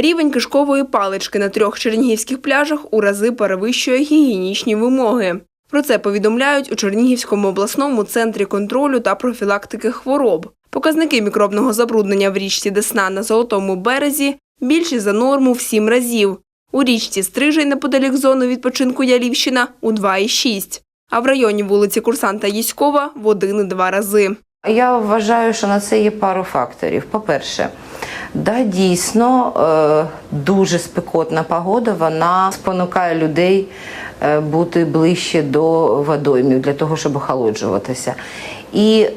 Рівень кишкової палички на трьох чернігівських пляжах у рази перевищує гігієнічні вимоги. Про це повідомляють у Чернігівському обласному центрі контролю та профілактики хвороб. Показники мікробного забруднення в річці Десна на Золотому березі більші за норму в сім разів. У річці Стрижень неподалік зони відпочинку Ялівщина у 2,6. А в районі вулиці Курсанта Єськова в 1,2 рази. Я вважаю, що на це є пару факторів. По-перше, да, дійсно е, дуже спекотна погода, вона спонукає людей е, бути ближче до водоймів для того, щоб охолоджуватися. І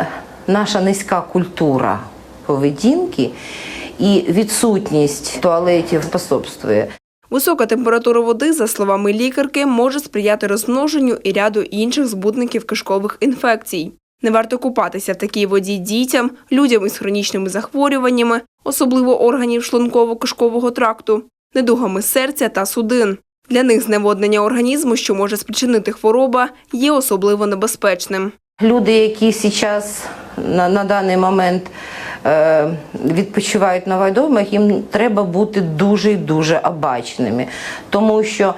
наша низька культура поведінки і відсутність туалетів способствує. Висока температура води, за словами лікарки, може сприяти розмноженню і ряду інших збутників кишкових інфекцій. Не варто купатися в такій воді дітям, людям із хронічними захворюваннями, особливо органів шлунково-кишкового тракту, недугами серця та судин. Для них зневоднення організму, що може спричинити хвороба, є особливо небезпечним. Люди, які зараз на, на даний момент е, відпочивають на водоймах, їм треба бути дуже і дуже обачними, тому що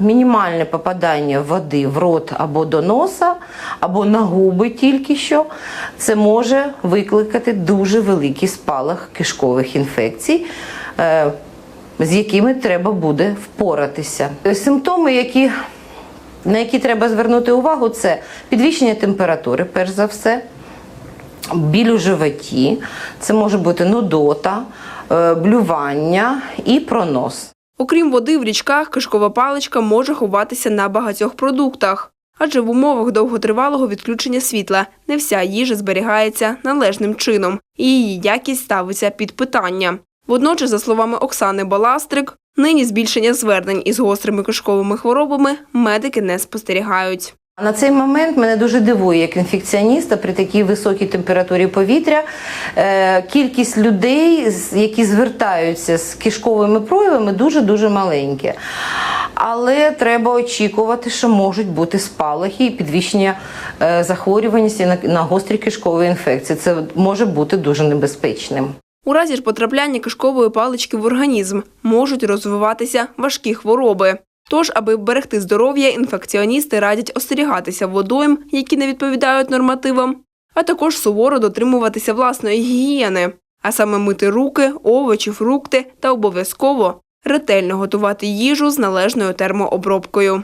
мінімальне попадання води в рот або до носа, або на губи тільки що, це може викликати дуже великий спалах кишкових інфекцій. Е, з якими треба буде впоратися. Симптоми, які на які треба звернути увагу, це підвищення температури, перш за все, біль у животі, це може бути нудота, е, блювання і пронос. Окрім води в річках, кишкова паличка може ховатися на багатьох продуктах. Адже в умовах довготривалого відключення світла не вся їжа зберігається належним чином, і її якість ставиться під питання. Водночас, за словами Оксани Баластрик, нині збільшення звернень із гострими кишковими хворобами медики не спостерігають. На цей момент мене дуже дивує, як інфекціоніста при такій високій температурі повітря. е, Кількість людей, які звертаються з кишковими проявами, дуже-дуже маленьке. Але треба очікувати, що можуть бути спалахи і підвищення е, захворюваності на гострі кишкові інфекції. Це може бути дуже небезпечним. У разі ж потрапляння кишкової палички в організм можуть розвиватися важкі хвороби. Тож, аби берегти здоров'я, інфекціоністи радять остерігатися водойм, які не відповідають нормативам, а також суворо дотримуватися власної гігієни, а саме мити руки, овочі, фрукти та обов'язково ретельно готувати їжу з належною термообробкою.